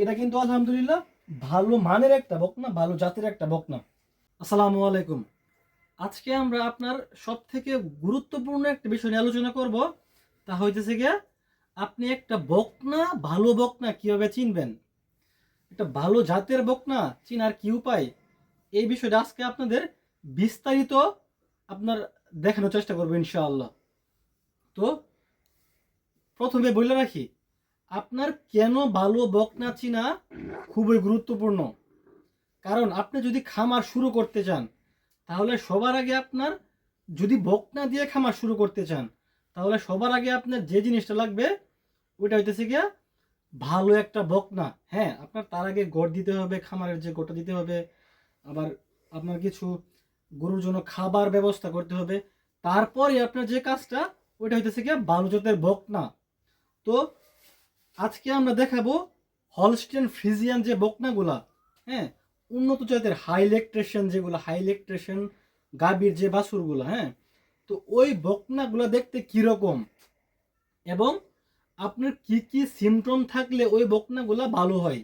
এটা কিন্তু আলহামদুলিল্লাহ ভালো মানের একটা বকনা, ভালো জাতের একটা বকনা। আসসালামু আলাইকুম। আজকে আমরা আপনার সব থেকে গুরুত্বপূর্ণ একটা বিষয় নিয়ে আলোচনা করব। তা হইতেছে গিয়া, আপনি একটা বকনা, ভালো বকনা কীভাবে চিনবেন? একটা ভালো জাতের বক বকনা চিনার কি উপায়? এই বিষয়টা আজকে আপনাদের বিস্তারিত আপনার দেখানোর চেষ্টা করব ইনশাআল্লাহ। তো, প্রথমে বলে রাখি আপনার কেন ভালো বকনা চিনা খুবই গুরুত্বপূর্ণ? কারণ আপনি যদি খামার শুরু করতে চান, তাহলে সবার আগে আপনার যদি বকনা দিয়ে খামার শুরু করতে চান, তাহলে সবার আগে আপনার যে জিনিসটা লাগবে, ওইটা হইতেছে গিয়া ভালো একটা বকনা। হ্যাঁ আপনার তার আগে গড় দিতে হবে, খামারের যে গোটা দিতে হবে, আবার আপনার কিছু গরুর জন্য খাবার ব্যবস্থা করতে হবে। তারপরে আপনার যে কাজটা, ওইটা হইতেছে গিয়া ভালো জাতের বকনা। তো আজকে আমরা দেখাবো হলস্টেন ফ্রিজিয়ান যে বকনাগুলা হ্যাঁ উন্নত জাতের হাই ইলেকট্রেশন যেগুলো হাই ইলেকট্রেশন গাভীর যে বাছুরগুলো হ্যাঁ তো ওই বকনাগুলো দেখতে কীরকম? এবং আপনার কি কি সিমটম থাকলে ওই বকনাগুলা ভালো হয়?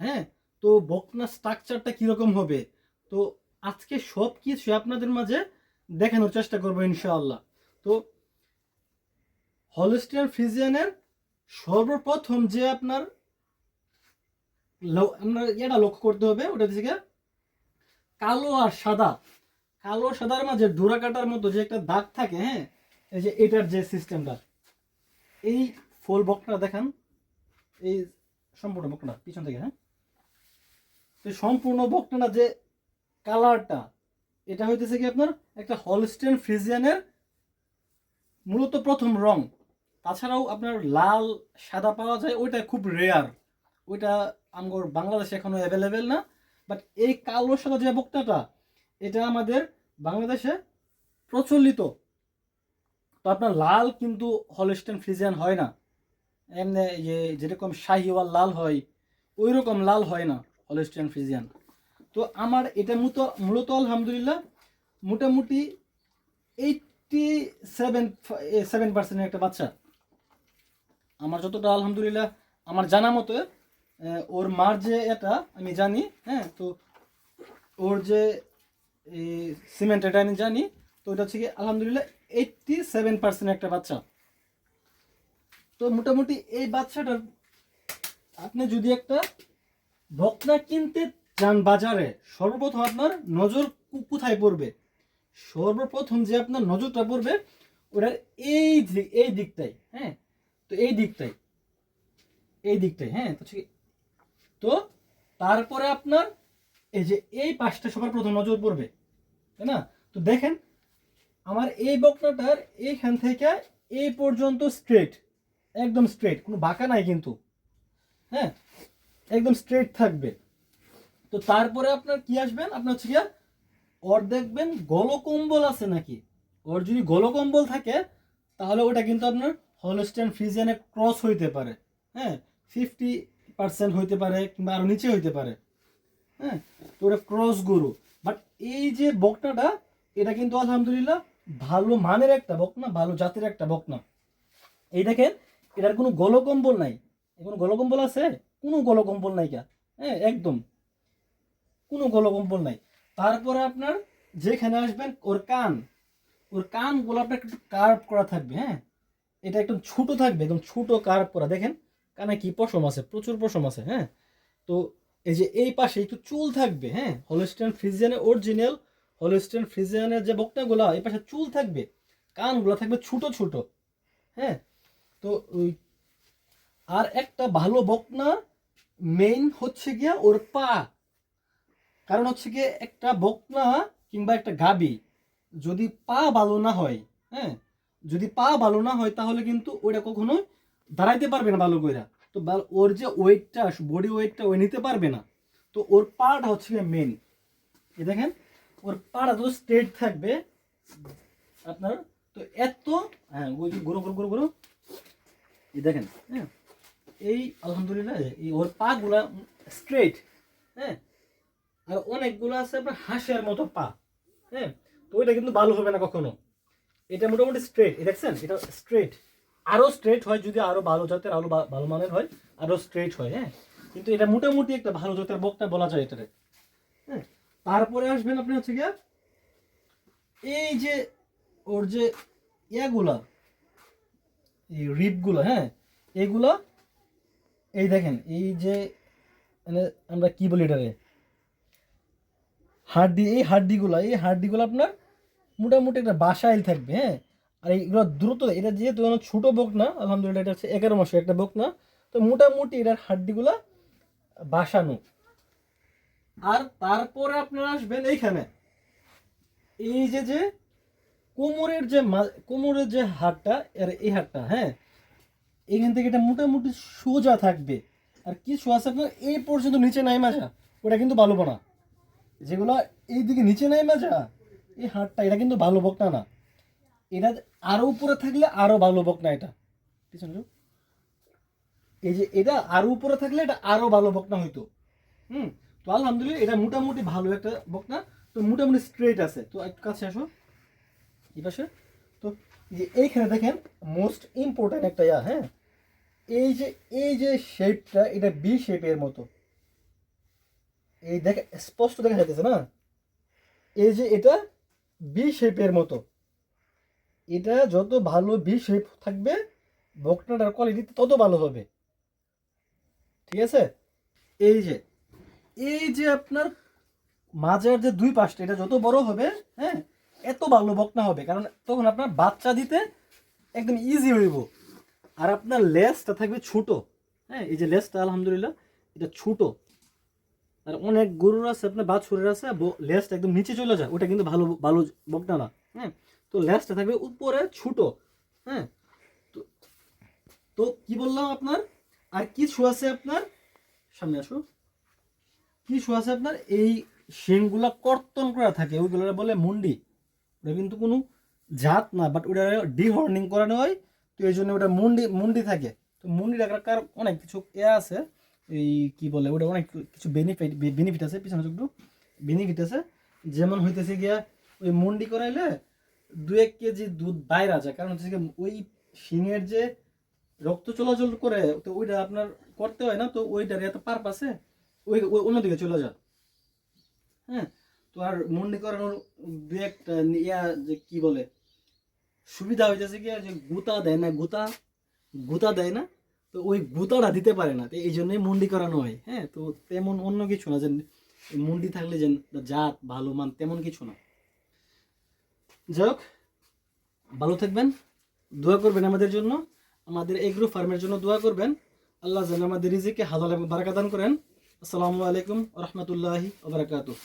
হ্যাঁ তো বকনা স্ট্রাকচারটা কীরকম হবে? তো আজকে সব কিছু আপনাদের মাঝে দেখানোর চেষ্টা করব ইনশাআল্লাহ। তো হলস্টিয়ান ফ্রিজিয়ানের সর্বপ্রথম যে আপনার আপনার এটা লক্ষ্য করতে হবে, ওটা হচ্ছে কালো আর সাদা। কালো সাদার মাঝে ডোরা কাটার মতো যে একটা দাগ থাকে হ্যাঁ এই যে এটার যে সিস্টেমটা এই ফুল বকটা দেখান, এই সম্পূর্ণ বকটা পিছন থেকে হ্যাঁ। তো সম্পূর্ণ বকটা যে কালারটা, এটা হইতেছে কি আপনার একটা হলস্টেন ফ্রিজিয়ানের মূলত প্রথম রং। তাছাড়াও আপনার লাল সাদা পাওয়া যায়, ওইটা খুব রেয়ার ওইটা আমগর বাংলাদেশে এখনও অ্যাভেলেবেল না। বাট এই কালো সাদা যে বক্তাটা, এটা আমাদের বাংলাদেশে প্রচলিত। তো আপনার লাল কিন্তু হলস্টেন ফ্রিজিয়ান হয় না। এমনি যে যেরকম শাহিওয়াল লাল হয় ওই রকম লাল হয় না হলস্টেন ফ্রিজিয়ান তো আমার এটা মূলত মূলত আলহামদুলিল্লাহ, মোটামুটি এইটটি সেভেন সেভেন পার্সেন্টের একটা বাচ্চা। আমার যতটা আলহামদুলিল্লাহ, আমার জানা মতো ওর মার যে এটা, আমি জানি হ্যাঁ তো ওর যে সিমেন্ট এটা আমি জানি, তো ওটা হচ্ছে কি, আলহামদুলিল্লাহ এইটটি সেভেন পার্সেন্ট একটা বাচ্চা। তো মোটামুটি এই বাচ্চাটার, আপনি যদি একটা বকনা কিনতে যান বাজারে, সর্বপ্রথম আপনার নজর কোথায় পড়বে? সর্বপ্রথম যে আপনার নজরটা পড়বে, ওটার এই এই দিকটাই হ্যাঁ তো এই দিকটাই। এই দিকটাই হ্যাঁ তো তো তারপরে আপনার এই যে এই পাশটা সবার প্রথম নজর পড়বে, তাই না? তো দেখেন, আমার এই বকনাটার এইখান থেকে এই পর্যন্ত স্ট্রেট একদম স্ট্রেট কোনো বাঁকা নাই কিন্তু হ্যাঁ একদম স্ট্রেট থাকবে। তো তারপরে আপনার কি আসবেন? আপনার হচ্ছে গিয়া ওর দেখবেন গলকম্বল আছে নাকি? ওর যদি গলকম্বল থাকে, তাহলে ওটা কিন্তু আপনার হলস্টেন ফ্রিজিয়ানে ক্রস হইতে পারে হ্যাঁ? ফিফটি পার্সেন্ট হইতে পারে কিংবা আরও নিচে হইতে পারে হ্যাঁ? তো ওটা ক্রস গরু। বাট এই যে বকনাটা, এটা কিন্তু আলহামদুলিল্লাহ ভালো মানের একটা বকনা, ভালো জাতের একটা বকনা। এই দেখেন, এটার কোনো গলকম্বল নাই। কোনো গলকম্বল আছে? কোনো গলকম্বল নাই কা হ্যাঁ একদম। কোনো গলকম্বল নাই। তারপরে আপনার যেখানে আসবেন ওর কান। ওর কানগুলো আপনার একটু কার্ভ করা থাকবে হ্যাঁ? এটা একদম ছোট থাকবে, একদম ছোট কার্ভ করা। দেখেন, কানে কি পশম আছে, প্রচুর পশম আছে হ্যাঁ? তো এই যে এই পাশে একটু চুল থাকবে হ্যাঁ? হলস্টেন ফ্রিজিয়ানের অরিজিনাল হলস্টেন ফ্রিজিয়ানের যে বকনাগুলো, এই পাশে চুল থাকবে, কানগুলো থাকবে ছোট ছোট হ্যাঁ? তো ওই আর একটা ভালো বকনা মেইন হচ্ছে গিয়া ওর পা। কারণ হচ্ছে গিয়ে একটা বকনা কিংবা একটা গাবি যদি পা ভালো না হয় হ্যাঁ? যদি পা ভালো না হয়, তাহলে কিন্তু ওইটা কখনো দাঁড়াইতে পারবে না ভালো কইরা। তো ওর যে ওয়েটটা, বডি ওয়েটটা ওই নিতে পারবে না। তো ওর পাটা হচ্ছে মেন এ দেখেন, ওর পাটা তো স্ট্রেট থাকবে। আপনার, তো এত হ্যাঁ গুঁড়ো গুঁড়ো গুঁড়ো গুঁড়ো এই দেখেন হ্যাঁ এই আলহামদুলিল্লাহ, এই ওর পাগুলা স্ট্রেট হ্যাঁ। আর অনেকগুলো আছে আপনার হাঁসের মতো পা হ্যাঁ। তো ওইটা কিন্তু ভালো হবে না কখনো। এটা মোটামুটি স্ট্রেট দেখছেন? এটা স্ট্রেট আরও স্ট্রেট হয় যদি আরও ভালো জাতের আরও ভালো মানের হয় আরও স্ট্রেট হয় হ্যাঁ? কিন্তু এটা মোটামুটি একটা ভালো জাতের বকনা বলা যায় এটারে হ্যাঁ? তারপরে আসবেন আপনি হচ্ছে গিয়া এই যে ওর যে ইয়াগুলা, এই রিপগুলো হ্যাঁ? এইগুলা এই দেখেন, এই যে মানে আমরা কি বলি এটারে হাড্ডি, এই হাড্ডিগুলো এই হাড্ডিগুলো আপনার মোটামুটি একটা বাসাইল থাকবে হ্যাঁ? আর এইগুলো দ্রুত, এটা যেহেতু কোনো ছোটো বক না, আলহামদুলিল্লাহ এটা হচ্ছে এগারো মাসের একটা বক না, তো মোটামুটি এটার হাড্ডিগুলা বাসানো। আর তারপরে আপনারা আসবেন এইখানে। এই যে যে কোমরের যে কোমরের যে হাড়টা, আর এই হাড়টা হ্যাঁ? এখান থেকে এটা মোটামুটি সোজা থাকবে। আর কিছু আছে আপনার এই পর্যন্ত নিচে নাই মাজা, ওটা কিন্তু ভালো না যেগুলো এই দিকে নিচে নাই মাজা এই হাড়টা, এটা কিন্তু ভালো বকনা না। এটা আরও উপরে থাকলে আরও ভালো বকনা এটা। এই যে এটা আরও উপরে থাকলে এটা আরও ভালো বকনা হইতো। হুম? তো আলহামদুলিল্লাহ এটা মোটামুটি ভালো একটা বকনা। তো মোটামুটি স্ট্রেট আছে। তো একটু কাছে আসো। এই পাশে। তো যে এইখানে দেখেন মোস্ট ইম্পর্ট্যান্ট একটা ইয়া হ্যাঁ? এই যে এই যে শেপটা এটা বি শেপের মতো। এই দেখে, স্পষ্ট দেখা যাইতেছে না? এই যে এটা বি শেপের মতো। এটা যত ভালো বি শেপ থাকবে বকনাটার কোয়ালিটি তত ভালো হবে। ঠিক আছে? এই যে এই যে আপনার মাঝের যে দুই পাশটা, এটা যত বড় হবে হ্যাঁ এত ভালো বকনা হবে। কারণ তখন আপনার বাচ্চা দিতে একদম ইজি হইব। আর আপনার লেসটা থাকবে ছোট। হ্যাঁ এই যে লেসটা, আলহামদুলিল্লাহ, এটা ছোট। আর অনেক গরুর আছে, আপনার বাছুরের আছে লেস্ট একদম নিচে চলে যায়, ওটা কিন্তু ভালো ভালো বকনা না হ্যাঁ? তো লেজটা থাকবে উপরে ছোট হ্যাঁ? তো কি বললাম আপনার? আর কিছু আছে আপনার? সামনে আসো। কিছু আছে আপনার? এই শিংগুলা কর্তন করা থাকে ওইগুলো বলে মুন্ডি। ওটা কিন্তু কোনো জাত না বাট ওটা ডিহর্নিং করানো হয়, তো এই জন্য ওটা মুন্ডি মুন্ডি থাকে। তো মুন্ডি রাখার অনেক কিছু এ আছে। এই কি বলে ওটা অনেক কিছু বেনিফিট বেনিফিট আছে, পিছনে একটু বেনিফিট আছে, যেমন হইতেছে গিয়া, ওই মুন্ডি করাইলে দু এক কেজি দুধ বাইরে যায়। কারণ হচ্ছে ওই শিঙের যে রক্ত চলাচল করে, তো ওইটা আপনার করতে হয় না, তো ওইটার এত পারপাসে ওই ওই অন্যদিকে চলে যায়। হ্যাঁ তো আর মুন্ডি করানোর দু একটা ইয়া যে কি বলে, সুবিধা হইতেছে কি যে গুতা দেয় না, গুতা গুতা দেয় না তো ওই গুতাটা দিতে পারে না, তো এই জন্যই মুন্ডি করানো হয়। হ্যাঁ তো তেমন অন্য কিছু না, যে মুন্ডি থাকলে যে জাত, ভালো, মান, তেমন কিছু না। যাই হোক, ভালো থাকবেন, দোয়া করবেন আমাদের জন্য, আমাদের এগ্রো ফার্মের জন্য দোয়া করবেন। আল্লাহ যেন আমাদের রিজিকে, হালাল এবং বারাকা দান করেন। আসসালামু আলাইকুম রহমতুল্লাহি ওবরাকাতুহ